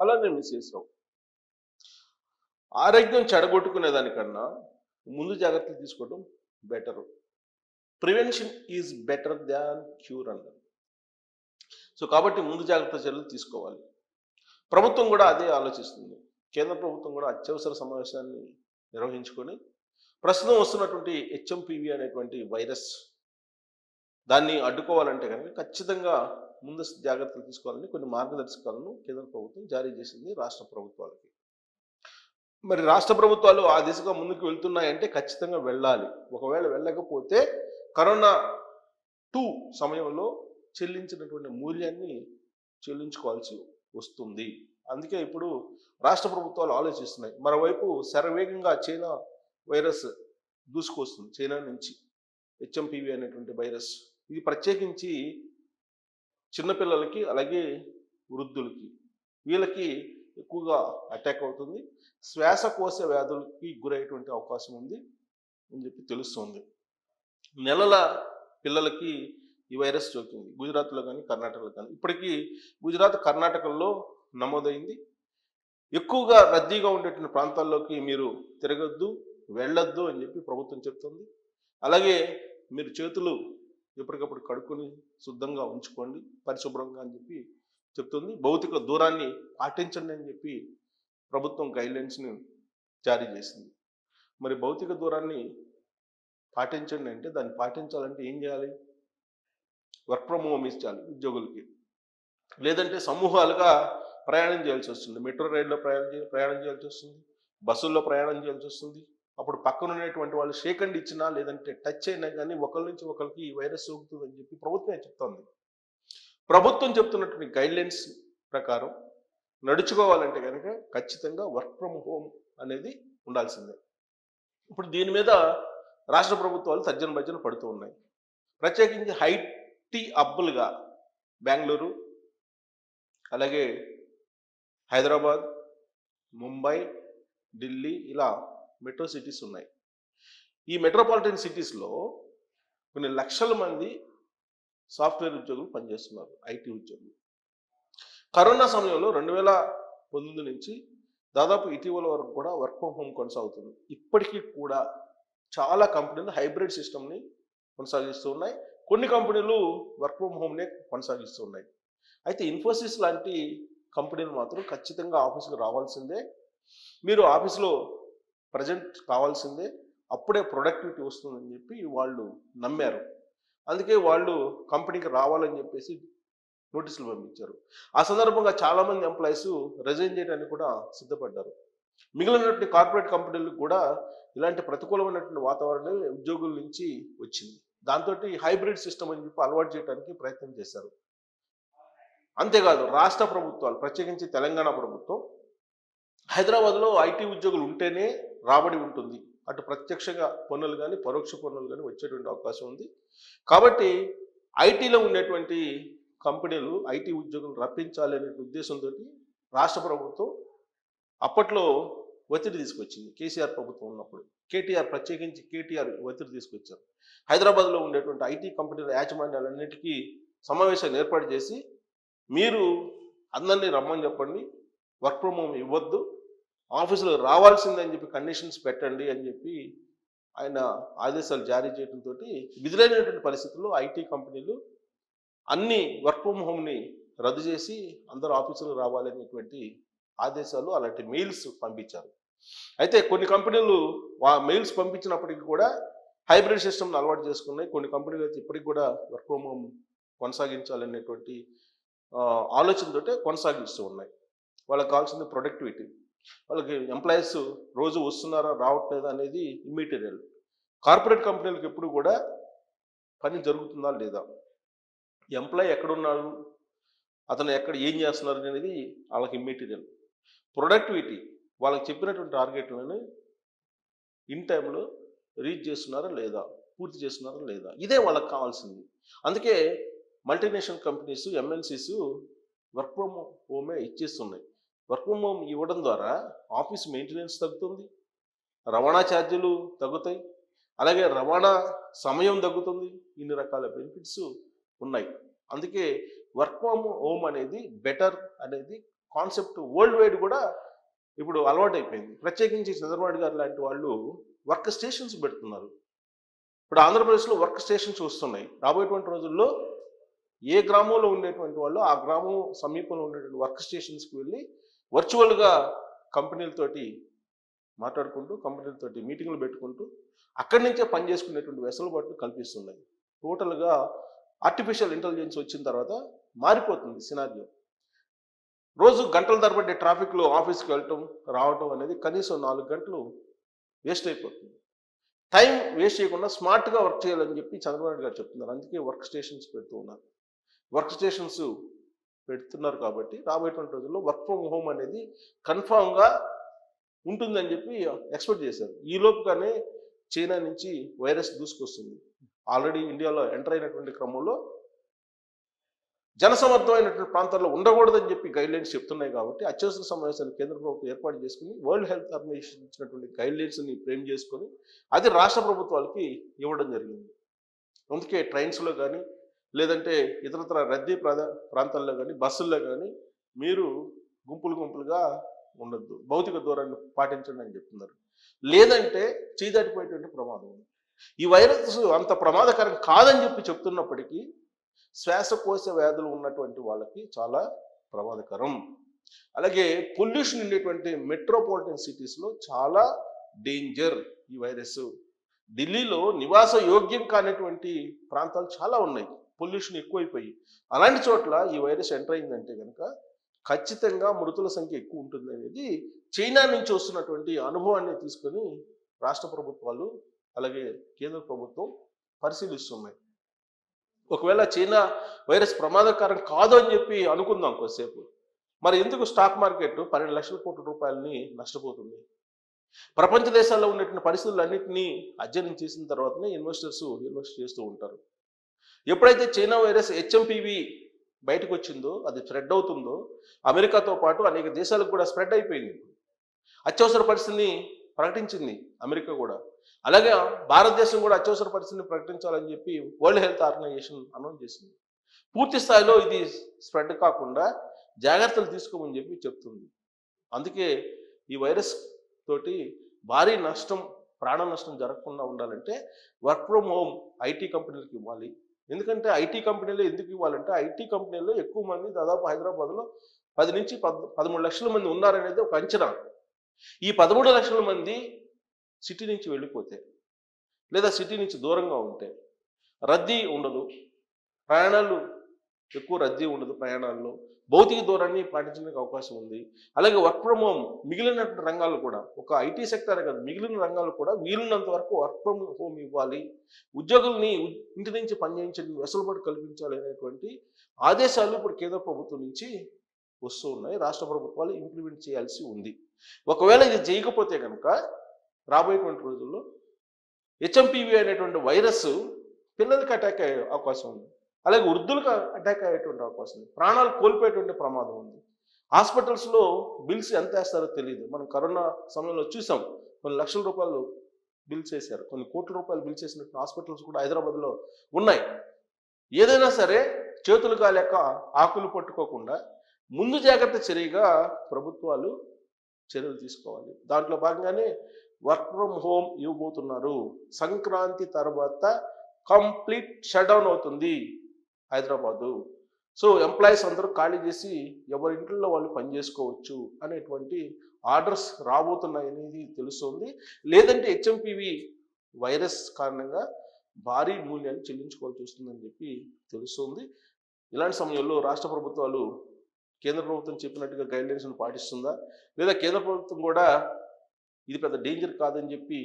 అలా మిస్ చేసాం. ఆరోగ్యం చెడగొట్టుకునే దానికన్నా ముందు జాగ్రత్తలు తీసుకోవడం better. Prevention is better than cure అన్నారు సో కాబట్టి ముందు జాగ్రత్త చర్యలు తీసుకోవాలి. ప్రభుత్వం కూడా అదే ఆలోచిస్తుంది. కేంద్ర ప్రభుత్వం కూడా అత్యవసర సమావేశాన్ని నిర్వహించుకొని ప్రస్తుతం వస్తున్నటువంటి హెచ్ఎంపివి అనేటువంటి వైరస్ దాన్ని అడ్డుకోవాలంటే కనుక ఖచ్చితంగా ముందస్తు జాగ్రత్తలు తీసుకోవాలని కొన్ని మార్గదర్శకాలను కేంద్ర ప్రభుత్వం జారీ చేసింది రాష్ట్ర ప్రభుత్వాలకి. మరి రాష్ట్ర ప్రభుత్వాలు ఆ దిశగా ముందుకు వెళ్తున్నాయంటే ఖచ్చితంగా వెళ్ళాలి. ఒకవేళ వెళ్ళకపోతే కరోనా టూ సమయంలో చెల్లించినటువంటి మూల్యాన్ని చెల్లించుకోవాల్సి వస్తుంది. అందుకే ఇప్పుడు రాష్ట్ర ప్రభుత్వాలు ఆలోచిస్తున్నాయి. మరోవైపు శరవేగంగా చైనా వైరస్ దూసుకొస్తుంది చైనా నుంచి హెచ్ఎంపివి అనేటువంటి వైరస్. ఇది ప్రత్యేకించి చిన్నపిల్లలకి అలాగే వృద్ధులకి వీళ్ళకి ఎక్కువగా అటాక్ అవుతుంది. శ్వాసకోశ వ్యాధులకి గురయ్యేటువంటి అవకాశం ఉంది అని చెప్పి తెలుస్తుంది. నెలల పిల్లలకి ఈ వైరస్ సోకింది. గుజరాత్లో కానీ కర్ణాటకలో కానీ ఇప్పటికీ గుజరాత్ కర్ణాటకల్లో నమోదైంది. ఎక్కువగా రద్దీగా ఉండేటువంటి ప్రాంతాల్లోకి మీరు తిరగద్దు వెళ్ళొద్దు అని చెప్పి ప్రభుత్వం చెప్తుంది. అలాగే మీరు చేతులు ఎప్పటికప్పుడు కడుక్కొని శుద్ధంగా ఉంచుకోండి పరిశుభ్రంగా అని చెప్పి చెప్తుంది. భౌతిక దూరాన్ని పాటించండి అని చెప్పి ప్రభుత్వం గైడ్లైన్స్ని జారీ చేసింది. మరి భౌతిక దూరాన్ని పాటించండి అంటే దాన్ని పాటించాలంటే ఏం చేయాలి? వర్క్ ఫ్రమ్ హోమ్ ఇచ్చాలి ఉద్యోగులకి. లేదంటే సమూహాలుగా ప్రయాణం చేయాల్సి వస్తుంది. మెట్రో రైల్లో ప్రయాణం ప్రయాణం చేయాల్సి వస్తుంది. బస్సుల్లో ప్రయాణం చేయాల్సి వస్తుంది. అప్పుడు పక్కన ఉన్నటువంటి వాళ్ళు షేక్ అండ్ ఇచ్చినా లేదంటే టచ్ అయినా కానీ ఒకరి నుంచి ఒకరికి ఈ వైరస్ సోకుతుందని చెప్పి ప్రభుత్వమే చెప్తోంది. ప్రభుత్వం చెప్తున్నటువంటి గైడ్లైన్స్ ప్రకారం నడుచుకోవాలంటే కనుక ఖచ్చితంగా వర్క్ ఫ్రమ్ హోమ్ అనేది ఉండాల్సిందే. ఇప్పుడు దీని మీద రాష్ట్ర ప్రభుత్వాలు తర్జన భర్జన పడుతూ ఉన్నాయి. ప్రత్యేకించి హైటీ అబ్బులుగా బెంగళూరు అలాగే హైదరాబాద్ ముంబై ఢిల్లీ ఇలా మెట్రో సిటీస్ ఉన్నాయి. ఈ మెట్రోపాలిటన్ సిటీస్లో కొన్ని లక్షల మంది సాఫ్ట్వేర్ ఉద్యోగులు పనిచేస్తున్నారు ఐటీ ఉద్యోగులు. కరోనా సమయంలో రెండు వేల పంతొమ్మిది నుంచి దాదాపు ఇటీవల వరకు కూడా వర్క్ ఫ్రమ్ హోమ్ కొనసాగుతుంది. ఇప్పటికీ కూడా చాలా కంపెనీలు హైబ్రిడ్ సిస్టమ్ని కొనసాగిస్తూ ఉన్నాయి. కొన్ని కంపెనీలు వర్క్ ఫ్రమ్ హోమ్నే కొనసాగిస్తూ ఉన్నాయి. అయితే ఇన్ఫోసిస్ లాంటి కంపెనీలు మాత్రం ఖచ్చితంగా ఆఫీస్కి రావాల్సిందే. మీరు ఆఫీస్లో ప్రజెంట్ కావాల్సిందే అప్పుడే ప్రొడక్టివిటీ వస్తుందని చెప్పి వాళ్ళు నమ్మారు. అందుకే వాళ్ళు కంపెనీకి రావాలని చెప్పేసి నోటీసులు పంపించారు. ఆ సందర్భంగా చాలామంది ఎంప్లాయీస్ రిజైన్ చేయడానికి కూడా సిద్ధపడ్డారు. మిగిలినటువంటి కార్పొరేట్ కంపెనీలకు కూడా ఇలాంటి ప్రతికూలమైనటువంటి వాతావరణం ఉద్యోగుల నుంచి వచ్చింది. దాంతో హైబ్రిడ్ సిస్టమ్ అని చెప్పి అలవాటు చేయడానికి ప్రయత్నం చేశారు. అంతేకాదు రాష్ట్ర ప్రభుత్వాలు ప్రత్యేకించి తెలంగాణ ప్రభుత్వం హైదరాబాద్లో ఐటీ ఉద్యోగులు ఉంటేనే రాబడి ఉంటుంది. అటు ప్రత్యక్షంగా పన్నులు కానీ పరోక్ష పన్నులు కానీ వచ్చేటువంటి అవకాశం ఉంది. కాబట్టి ఐటీలో ఉండేటువంటి కంపెనీలు ఐటీ ఉద్యోగులు రప్పించాలి అనే ఉద్దేశంతో రాష్ట్ర ప్రభుత్వం అప్పట్లో ఒత్తిడి తీసుకొచ్చింది. కేసీఆర్ ప్రభుత్వం ఉన్నప్పుడు. కేటీఆర్ ప్రత్యేకించి కేటీఆర్ ఒత్తిడి తీసుకొచ్చారు. హైదరాబాద్లో ఉండేటువంటి ఐటీ కంపెనీల యాజమాన్యాలన్నిటికీ సమావేశాలు ఏర్పాటు చేసి మీరు అందరినీ రమ్మని చెప్పండి. వర్క్ ఫ్రమ్ హోమ్ ఇవ్వద్దు. ఆఫీసులకు రావాల్సిందని చెప్పి కండిషన్స్ పెట్టండి అని చెప్పి ఆయన ఆదేశాలు జారీ చేయడంతో విధులైనటువంటి పరిస్థితుల్లో ఐటీ కంపెనీలు అన్ని వర్క్ ఫ్రమ్ హోమ్ని రద్దు చేసి అందరూ ఆఫీసులకు రావాలనేటువంటి ఆదేశాలు అలాంటి మెయిల్స్ పంపించారు. అయితే కొన్ని కంపెనీలు ఆ మెయిల్స్ పంపించినప్పటికీ కూడా హైబ్రిడ్ సిస్టమ్ను అలవాటు చేసుకున్నాయి. కొన్ని కంపెనీలు అయితే ఇప్పటికి కూడా వర్క్ ఫ్రమ్ హోమ్ కొనసాగించాలనేటువంటి ఆలోచనతో కొనసాగిస్తూ ఉన్నాయి. వాళ్ళకి కావాల్సింది ప్రొడక్టివిటీ వాళ్ళకి ఎంప్లాయీస్ రోజు వస్తున్నారా రావట్లేదా అనేది ఇమ్మీటీరియల్ కార్పొరేట్ కంపెనీలకు ఎప్పుడు కూడా పని జరుగుతుందా లేదా? ఎంప్లాయీ ఎక్కడున్నాడు? అతను ఎక్కడ ఏం చేస్తున్నారు అనేది వాళ్ళకి ఇమ్మీటీరియల్ ప్రొడక్టివిటీ వాళ్ళకి చెప్పినటువంటి టార్గెట్లను ఇన్ టైంలో రీచ్ చేస్తున్నారా లేదా? పూర్తి చేస్తున్నారా లేదా? ఇదే వాళ్ళకి కావాల్సింది. అందుకే multinational companies MNCs work from హోమే ఇచ్చేస్తున్నాయి. వర్క్ ఫ్రమ్ హోమ్ ఇవ్వడం ద్వారా ఆఫీస్ మెయింటెనెన్స్ తగ్గుతుంది. రవాణా ఛార్జీలు తగ్గుతాయి. అలాగే రవాణా సమయం తగ్గుతుంది. ఇన్ని రకాల బెనిఫిట్స్ ఉన్నాయి. అందుకే వర్క్ ఫ్రమ్ హోమ్ అనేది బెటర్ అనేది కాన్సెప్ట్ వరల్డ్ వైడ్ కూడా ఇప్పుడు అలవాటు అయిపోయింది ప్రత్యేకించి చంద్రబాబు గారు లాంటి వాళ్ళు వర్క్ స్టేషన్స్ పెడుతున్నారు. ఇప్పుడు ఆంధ్రప్రదేశ్లో వర్క్ స్టేషన్స్ వస్తున్నాయి. రాబోయేటువంటి రోజుల్లో ఏ గ్రామంలో ఉండేటువంటి వాళ్ళు ఆ గ్రామం సమీపంలో ఉండేటువంటి వర్క్ స్టేషన్స్కి వెళ్ళి వర్చువల్గా కంపెనీలతోటి మాట్లాడుకుంటూ కంపెనీలతోటి మీటింగ్లు పెట్టుకుంటూ అక్కడి నుంచే పని చేసుకునేటువంటి వెసులుబాట్లు కల్పిస్తున్నాయి. టోటల్గా ఆర్టిఫిషియల్ ఇంటెలిజెన్స్ వచ్చిన తర్వాత మారిపోతుంది సినారియో రోజు గంటల తరబడి ట్రాఫిక్లో ఆఫీస్కి వెళ్ళటం రావటం అనేది కనీసం నాలుగు గంటలు వేస్ట్ అయిపోతుంది. టైం వేస్ట్ చేయకుండా స్మార్ట్గా వర్క్ చేయాలని చెప్పి చంద్రబాబు నాయుడు గారు చెప్తున్నారు. అందుకే వర్క్ స్టేషన్స్ పెడుతూ ఉన్నారు. వర్క్ స్టేషన్స్ పెడుతున్నారు కాబట్టి రాబోయేటువంటి రోజుల్లో వర్క్ ఫ్రమ్ హోమ్ అనేది కన్ఫామ్గా ఉంటుందని చెప్పి ఎక్స్పెక్ట్ చేశారు. ఈ లోపుగానే చైనా నుంచి వైరస్ దూసుకొస్తుంది. ఆల్రెడీ ఇండియాలో ఎంటర్ అయినటువంటి క్రమంలో జనసమర్థమైనటువంటి ప్రాంతాల్లో ఉండకూడదని చెప్పి గైడ్ లైన్స్ చెప్తున్నాయి కాబట్టి అత్యవసర సమావేశాలు కేంద్ర ప్రభుత్వం ఏర్పాటు చేసుకుని వరల్డ్ హెల్త్ ఆర్గనైజేషన్ ఇచ్చినటువంటి గైడ్ లైన్స్ని ఫ్రేమ్ చేసుకొని అది రాష్ట్ర ప్రభుత్వాలకి ఇవ్వడం జరిగింది. అందుకే ట్రైన్స్లో కానీ లేదంటే ఇతరత్ర రద్దీ ప్రాంతాల్లో కానీ బస్సుల్లో కానీ మీరు గుంపులు గుంపులుగా ఉండొద్దు. భౌతిక దూరాన్ని పాటించండి అని చెప్తున్నారు. లేదంటే చీదాటిపోయేటువంటి ప్రమాదం ఉంది. ఈ వైరస్ అంత ప్రమాదకరం కాదని చెప్పి చెప్తున్నప్పటికీ శ్వాసకోశ వ్యాధులు ఉన్నటువంటి వాళ్ళకి చాలా ప్రమాదకరం. అలాగే పొల్యూషన్ ఉండేటువంటి మెట్రోపాలిటన్ సిటీస్లో చాలా డేంజర్ ఈ వైరస్. ఢిల్లీలో నివాస యోగ్యం కానటువంటి ప్రాంతాలు చాలా ఉన్నాయి. పొల్యూషన్ ఎక్కువైపోయి. అలాంటి చోట్ల ఈ వైరస్ ఎంటర్ అయిందంటే కనుక ఖచ్చితంగా మృతుల సంఖ్య ఎక్కువ ఉంటుంది అనేది చైనా నుంచి వస్తున్నటువంటి అనుభవాన్ని తీసుకొని రాష్ట్ర ప్రభుత్వాలు అలాగే కేంద్ర ప్రభుత్వం పరిశీలిస్తున్నాయి. ఒకవేళ చైనా వైరస్ ప్రమాదకరం కాదు అని చెప్పి అనుకుందాం కొద్దిసేపు. మరి ఎందుకు స్టాక్ మార్కెట్ పన్నెండు లక్షల కోట్ల రూపాయలని నష్టపోతుంది? ప్రపంచ దేశాల్లో ఉన్నటువంటి పరిస్థితులన్నింటినీ అధ్యయనం చేసిన తర్వాతనే ఇన్వెస్టర్స్ ఇన్వెస్ట్ చేస్తూ ఉంటారు. ఎప్పుడైతే చైనా వైరస్ హెచ్ఎంపివి బయటకు వచ్చిందో అది స్ప్రెడ్ అవుతుందో అమెరికాతో పాటు అనేక దేశాలకు కూడా స్ప్రెడ్ అయిపోయింది. అత్యవసర పరిస్థితిని ప్రకటించింది అమెరికా కూడా. అలాగే భారతదేశం కూడా అత్యవసర పరిస్థితిని ప్రకటించాలని చెప్పి వరల్డ్ హెల్త్ ఆర్గనైజేషన్ అనౌన్స్ చేసింది. పూర్తి స్థాయిలో ఇది స్ప్రెడ్ కాకుండా జాగ్రత్తలు తీసుకోమని చెప్పి చెప్తుంది. అందుకే ఈ వైరస్ తోటి భారీ నష్టం ప్రాణ నష్టం జరగకుండా ఉండాలంటే వర్క్ ఫ్రమ్ హోమ్ ఐటీ కంపెనీలకు ఇవ్వాలి. ఎందుకంటే ఐటీ కంపెనీలో ఎందుకు ఇవ్వాలంటే ఐటీ కంపెనీలో ఎక్కువ మంది దాదాపు హైదరాబాద్లో పది నుంచి పద్ పదమూడు లక్షల మంది ఉన్నారనేది ఒక అంచనా. ఈ పదమూడు లక్షల మంది సిటీ నుంచి వెళ్ళిపోతే లేదా సిటీ నుంచి దూరంగా ఉంటే రద్దీ ఉండదు ప్రయాణాలు ఎక్కువ రద్దీ ఉండదు ప్రయాణాల్లో. భౌతిక దూరాన్ని పాటించడానికి అవకాశం ఉంది. అలాగే వర్క్ ఫ్రమ్ హోమ్ మిగిలినటువంటి రంగాలు కూడా ఒక ఐటీ సెక్టర్ కాదు మిగిలిన రంగాలు కూడా వీలున్నంత వరకు వర్క్ ఫ్రమ్ హోమ్ ఇవ్వాలి. ఉద్యోగుల్ని ఇంటి నుంచి పనిచేయించడానికి వెసులుబాటు కల్పించాలి అనేటువంటి ఆదేశాలు ఇప్పుడు కేంద్ర ప్రభుత్వం నుంచి వస్తూ ఉన్నాయి. రాష్ట్ర ప్రభుత్వాలు ఇంప్లిమెంట్ చేయాల్సి ఉంది. ఒకవేళ ఇది చేయకపోతే కనుక రాబోయేటువంటి రోజుల్లో హెచ్ఎంపీవీ అనేటువంటి వైరస్ పిల్లలకి అటాక్ అయ్యే అవకాశం ఉంది. అలాగే వృద్ధులకు అటాక్ అయ్యేటువంటి అవకాశం ఉంది. ప్రాణాలు కోల్పోయేటువంటి ప్రమాదం ఉంది. హాస్పిటల్స్లో బిల్స్ ఎంత వేస్తారో తెలియదు మనం కరోనా సమయంలో చూసాం. కొన్ని లక్షల రూపాయలు బిల్స్ వేశారు. కొన్ని కోట్ల రూపాయలు బిల్ చేసినట్టు హాస్పిటల్స్ కూడా హైదరాబాద్లో ఉన్నాయి. ఏదైనా సరే చేతులు కాలేక ఆకులు పట్టుకోకుండా ముందు జాగ్రత్త చర్యగా ప్రభుత్వాలు చర్యలు తీసుకోవాలి. దాంట్లో భాగంగానే వర్క్ ఫ్రమ్ హోమ్ ఇవ్వబోతున్నారు. సంక్రాంతి తర్వాత కంప్లీట్ షట్ డౌన్ అవుతుంది. హైదరాబాదు. సో ఎంప్లాయీస్ అందరూ ఖాళీ చేసి ఎవరి ఇంట్లో వాళ్ళు పని చేసుకోవచ్చు అనేటువంటి ఆర్డర్స్ రాబోతున్నాయనేది తెలుస్తుంది. లేదంటే హెచ్ఎంపివి వైరస్ కారణంగా భారీ మూల్యాన్ని చెల్లించుకోవాల్సి వస్తుందని చెప్పి తెలుస్తుంది. ఇలాంటి సమయంలో రాష్ట్ర ప్రభుత్వాలు కేంద్ర ప్రభుత్వం చెప్పినట్టుగా గైడ్లైన్స్ను పాటిస్తుందా? లేదా కేంద్ర ప్రభుత్వం కూడా ఇది పెద్ద డేంజర్ కాదని చెప్పి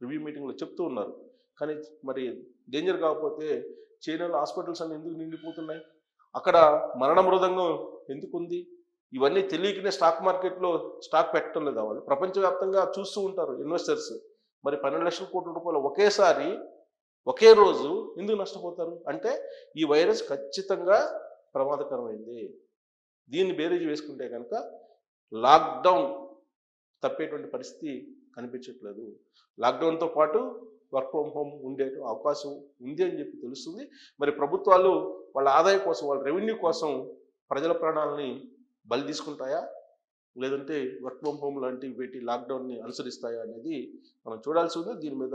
రివ్యూ మీటింగ్లో చెప్తూ ఉన్నారు. కానీ మరి డేంజర్ కాకపోతే చైనాలో హాస్పిటల్స్ అన్ని ఎందుకు నిండిపోతున్నాయి? అక్కడ మరణ మృదంగం ఎందుకు ఉంది ఇవన్నీ తెలియకనే స్టాక్ మార్కెట్లో స్టాక్ పెట్టడం లేదా వాళ్ళు. ప్రపంచవ్యాప్తంగా చూస్తూ ఉంటారు ఇన్వెస్టర్స్. మరి పన్నెండు లక్షల కోట్ల రూపాయలు ఒకేసారి ఒకే రోజు ఎందుకు నష్టపోతారు? అంటే ఈ వైరస్ ఖచ్చితంగా ప్రమాదకరమైంది. దీన్ని బేరీజ్ వేసుకుంటే కనుక లాక్డౌన్ తప్పేటువంటి పరిస్థితి కనిపించట్లేదు. లాక్డౌన్తో పాటు వర్క్ ఫ్రమ్ హోమ్ ఉండే అవకాశం ఉంది అని చెప్పి తెలుస్తుంది. మరి ప్రభుత్వాలు వాళ్ళ ఆదాయం కోసం వాళ్ళ రెవెన్యూ కోసం ప్రజల ప్రాణాలని బలి తీసుకుంటాయా? లేదంటే వర్క్ ఫ్రమ్ హోమ్ లాంటివి పెట్టి లాక్డౌన్ని అనుసరిస్తాయా అనేది మనం చూడాల్సి ఉంది. దీని మీద